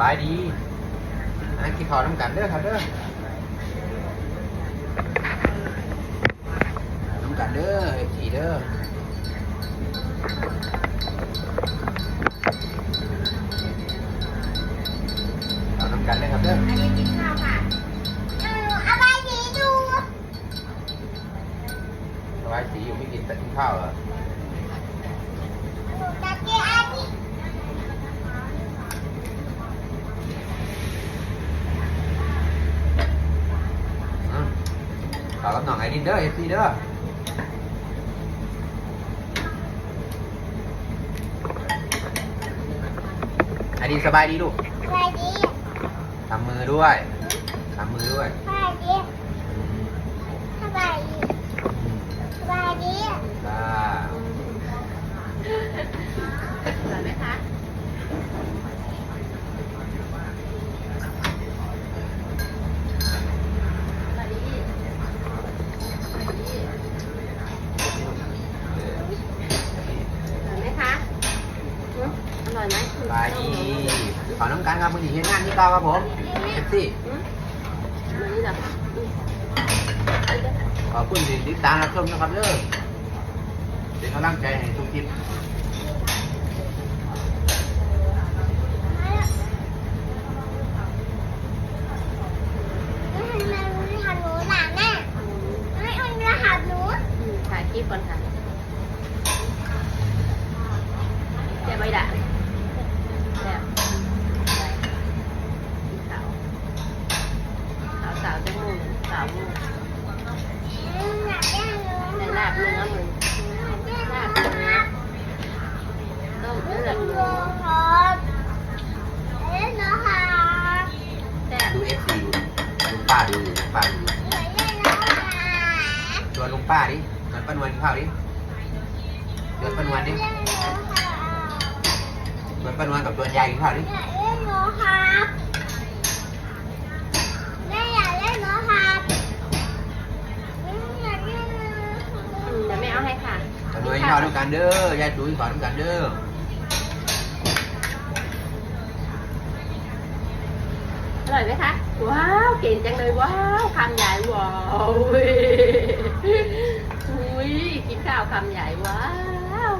บายดีอันกินข้าวน้ำกันเด้อครับเด้อน้ำกันเด้อเอฟซีเด้อเอาน้ำกันเด้อครับเด้ออันนี้กินข้าวค่ะเออเอาไปดีดูสบายสีอยู่ไม่กินแต่กินข้าวเหรอ หนูจะกินอันนี้ อืม ข้าวกับน้องไอรินเด้อเอฟซีเด้อไอรินสบายดีลูกไปดีทำมือด้วยทำมือด้วย ไปดีสบายดีสบายดี จ้า สวยไหมคะสวัสดีสวัสดีสวยไหมคะอืมอร่อยไหม สบายดีขอน้ำกันครับมือดีเห็นงานที่เก้าครับผม เอฟซีอืมวันนี้เหรอคะอืมขอบคุณที่ติดตามรับชมนะครับเด้อเป็นกำลังใจให้ทุกคลิปไม่ทำไมมันทำหนูหล่ะแม่ไม่เอารหัสหนู ถ่ายคลิปก่อนค่ะเดี๋ยวไปด่าแบบสาวสาวสาวจะมุ่งสาวมุ่ง อยากได้หนู ในลาบเนื้อมึงลาบเนื้อต้มเลือด ห มึ นู ง ครับเล่นหนูครับ แซ่บ ดูเอฟซีลุงป้าดูลุงป้าดู หนูเล่นหนูครับ ชวนลุงป้าดิช วนป้านวลกินข้าวดิชวนป้านวลดิเล่นหนูครับชวนป้านวลกับชวนยายกินข้าวดิอยากเล่นหนูครับแม่อยากเล่นหนูครับแม่อยากเล่นหนูอืมเดี๋ยวไม่เอาให้ค่ะป้านวลกินข้าวด้วยกันเด้อยายดูกินข้าวด้วยกันเด้ออร่อยไหมคะ ว้าว เก่งจังเลยว้าวคำใหญ่ว้ำใหญ่ว้าว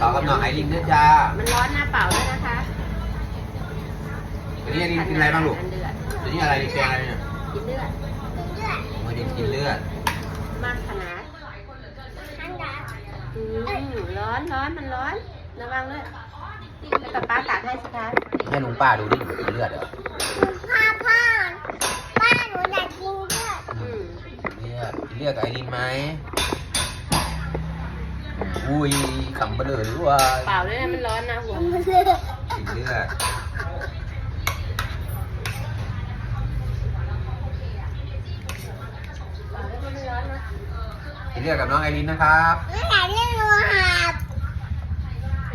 ต่อกับน้องไอรินเด้อจ้ามันร้อนหน้าเปล่าด้วยนะคะวันนี้ไอรินกินอะไรบ้างลูกเดือดวันนี้อะไรนี่แกงอะไรเนี่ยกินเลือดเลือดวันนี้กินเลือด มากขนาดอันดับอืมร้อนร้อนมันร้อนระวังด้วยแล้วกับป้าตักให้สิคะให้ลุงป้าดูดิกินเลือดเหรอพ่อพ่อป้าหนูอยากกินเลือดอืมเลือดเลือดกับไอรินไหม อุ้ยขำเบลอหรือว่าเปล่าด้วยนะมันร้อนนะหัวเลือดกินเลือดเปล่าด้วยมันร้อนนะกินเลือดกับน้องไอรินนะครับไม่อยากเล่นหนูครับ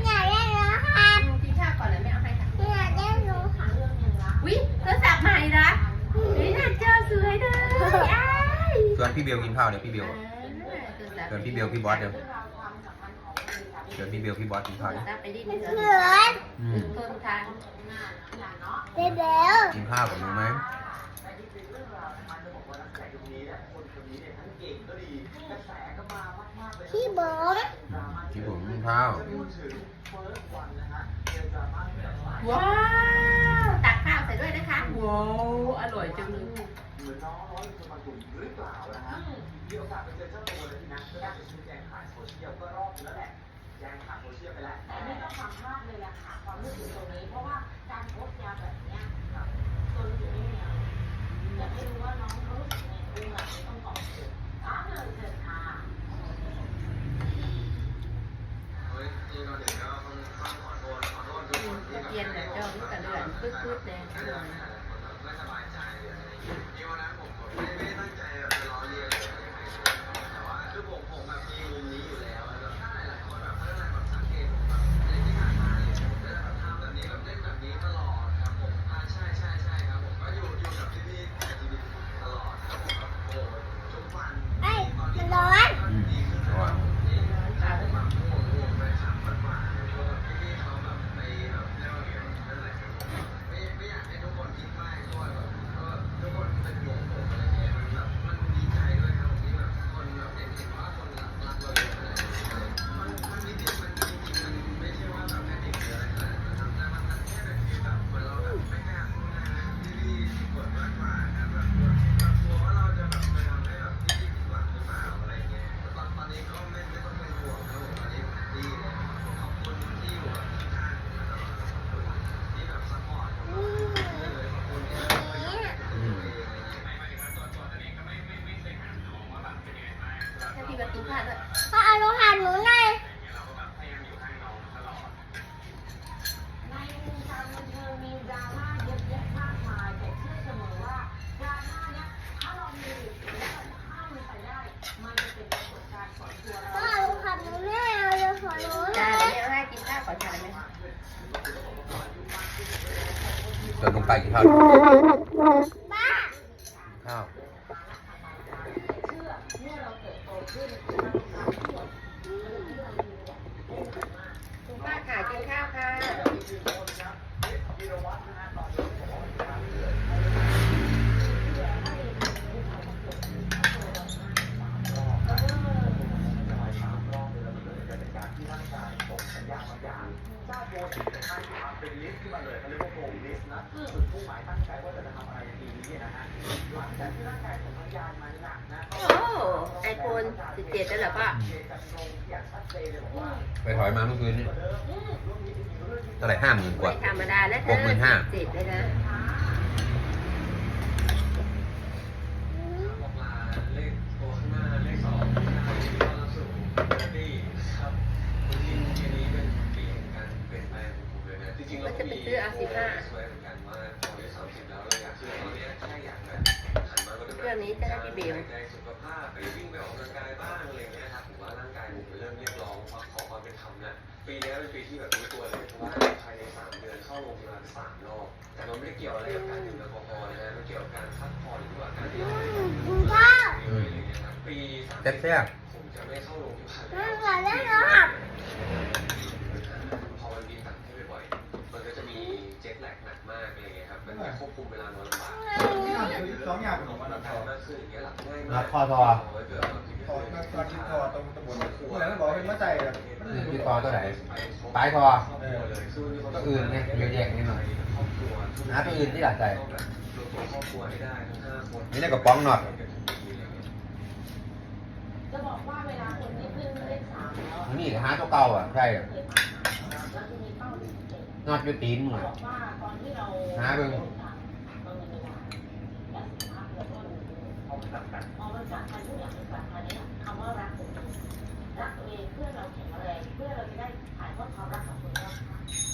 อยากเล่นหนูครับกินข้าวก่อนเลยไม่เอาให้ค่ะอยากเล่นหนูครับวิโทรศัพท์ใหม่นะนี่น่าเจอสวยเลยอ้ายชวนพี่เบลกินข้าวเดี๋ยวพี่เบลชวนพี่เบลพี่บอสเดี๋ยว ชวนพี่เบลพี่บอสกินข้าวโทรเดี๋ยวศัพท์ไปดินเหเถลือะอนอืมทนทานเบเบลกินข้าวกับหนูไหมพี่บอมอืมกินผมกินข้าวว้าวตักข้าวใส่ด้วยนะคะว้าวอร่อยจังเลยเการข่าวโซเชียลไปแล้วไม่ต้องฟังมากเลยอะค่ะความรู้สึกตรงนี้เพราะว่าการโพสต์ยาแบบเนี้ย ให้พี่ประตูผ้าด้วยพ่ออาโลหันูหน่อยพ่อโลหะนูหน่อยเอาโลหะหนูหน่อย เดี๋ยวให้น้าวก่อนทานไหมเดินลงไปกินข้าว ไอโฟน17แล้วเหรอพ่อไปถอยมาเมื่อคืนนี้เท่าไหร่ห้าหมื่นกว่า ไม่ธรรมดานะเธหกหมื่นห้า 17เลยนะ เลขตัวข้างหน้าเลขสองข้างหน้าเลขต้อนรับสู่ปีครับจริงๆปีนี้เป็นปีแห่งการเปลี่ยนแปลงของผมเลยนะจริงๆเรา ก็จะไปซื้อเอาสิบห้าสวยเหมือนกันว่าพอได้สามสิบแล้วเราอยากซื้อตอนเนี้ยแค่อนนี้จะให้พี่เบลใจสุขภาพไปวิ่งไปออกกำลังกายบ้างอะไรเงี้ยครับผมว่าร่างกายเริ่มเรียกร้องความความเป็นธรรมนะปีนี้เป็นปีที่แบบรู้ตัวเลยเพราะว่าภายในสามเดือนเข้าโรงพยาบาลสามรอบแต่มันไม่ได้เกี่ยวอะไรกับการดื่มแอลกอฮอล์นะฮะมันเกี่ยวกับการพักผ่อนหรือว่าการที่เราได้กินข้าวเลยอะไรเงี้ยครับปีสามแซ่บ สองอย่างของมันหลันะบคมากขึ้นอย่างเงี้ยหลับง่ายรัมาดกคอทอคอมาตอนกินคอตรงตะบนเมื่อนั้นบอกเป็นมะใจแบบพี่คอตัวไหนปลายคอเออเลยคือตัวอื่นเนี่ยแยกๆนิดหน่อยครอบครัวหาตัวอื่นที่หลักใจรวมตัวครอบครัวให้ได้ทั้งห้าคนนี่ในกระป๋องหนอดจะบอกว่าเวลาคนที่ขึ้นเลขสามแล้วนี่หาตัวเก่าอะใช่อะนอดอยู่ตีนมึงอะว่าตอนที่เราหาเบิ่ง พอมันสำคัญทุกอย่างมันสำคัญเนี่ยคำว่ารักตัวเองรักตัวเองเพื่อเราแข็งแรงเพื่อเราจะได้ถ่ายทอดความรักของคนรอบ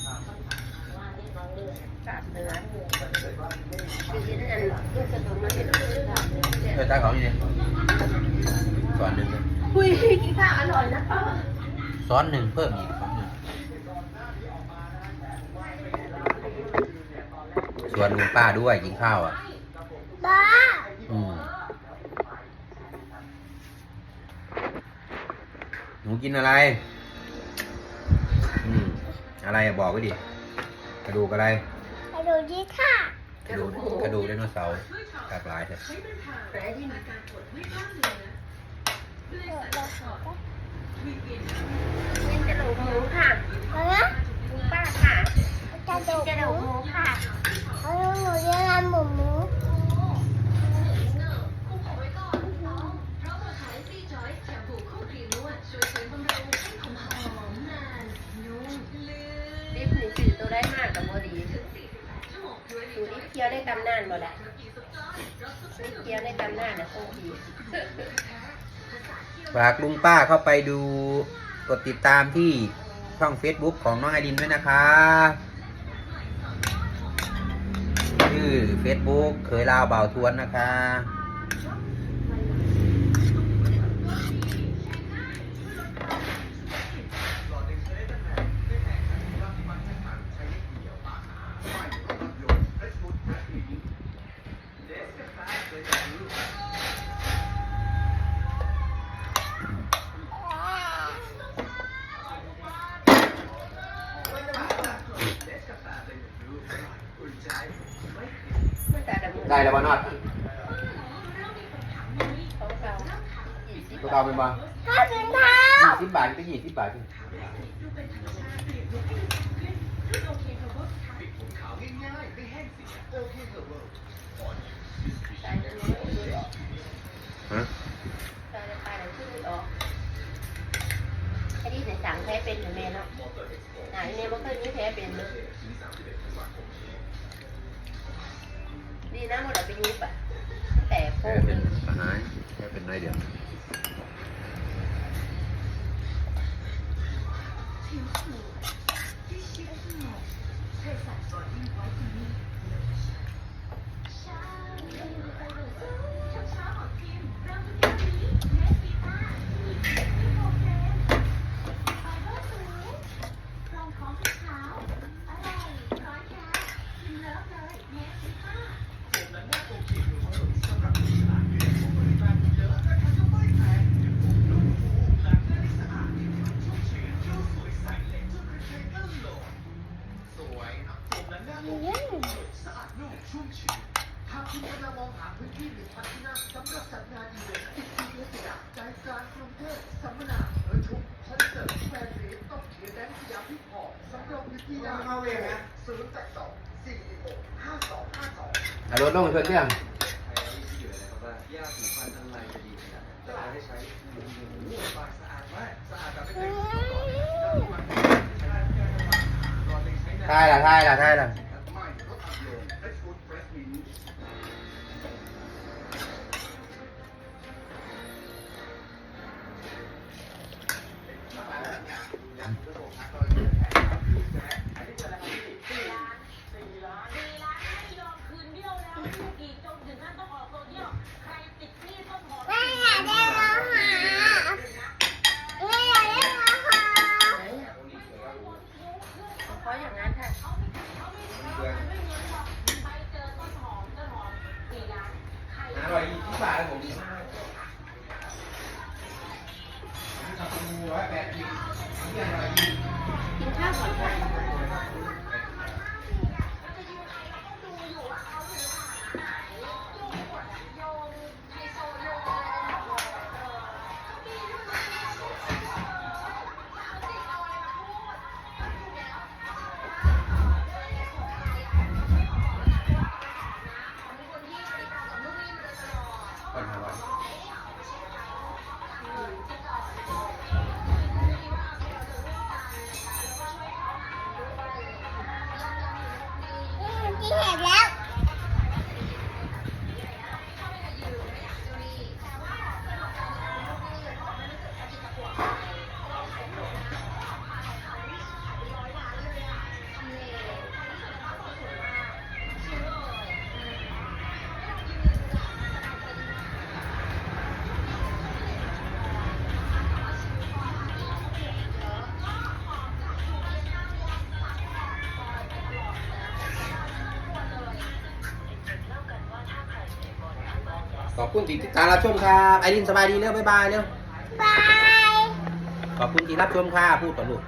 ข้างคำถามว่านี่น้องเลือดกาดเนื้อคือที่นั่นลูกกระตุ้นมาเห็นเลือดกาดเนื้อเนี่ออตาของนี่ส่วนหนึ่งคุยกินข้าวอร่อยนะป้าซ้อนหนึ่งเพิ่มอีกซ้อนหนึ่งส่วนลุงป้าด้วยกินข้าวอะ บ้า อืมห นูกินอะไร อืม อะไรอะบอกไว้ดิ กระดูกอะไร ไปดูที่ค่ะกระดูกกระดูกไดโนเสาร์หลากหลายเถอะแต่ที่มันกินกระดูกหมูค่ะเอาละคุณป้าค่ะจะดูกินกระดูกหมูค่ะากลุงป้าเข้าไปดูกดติดตามที่ช่อง Facebook ของน้องไอรินด้วยนะคะชื่อ Facebook เคยลาวเบาทวนนะคะ ได้แล้ววะนอดของเรายี่สิบตัวเก่าเป็นบ่ข้าวกินข้าวยี่สิบบาทก็ยี่สิบบาท 太闪，太轻快，太美。 รีลโหลน้องห้าสองอนเที่ยงใช่ละใช่ละใช่ละ ขอบคุณที่ติดตามรับชมครับไอรินสบายดีเร็วบ๊ายบายเนาะบาย ขอบคุณที่รับชมค่ะพูดต่อลูก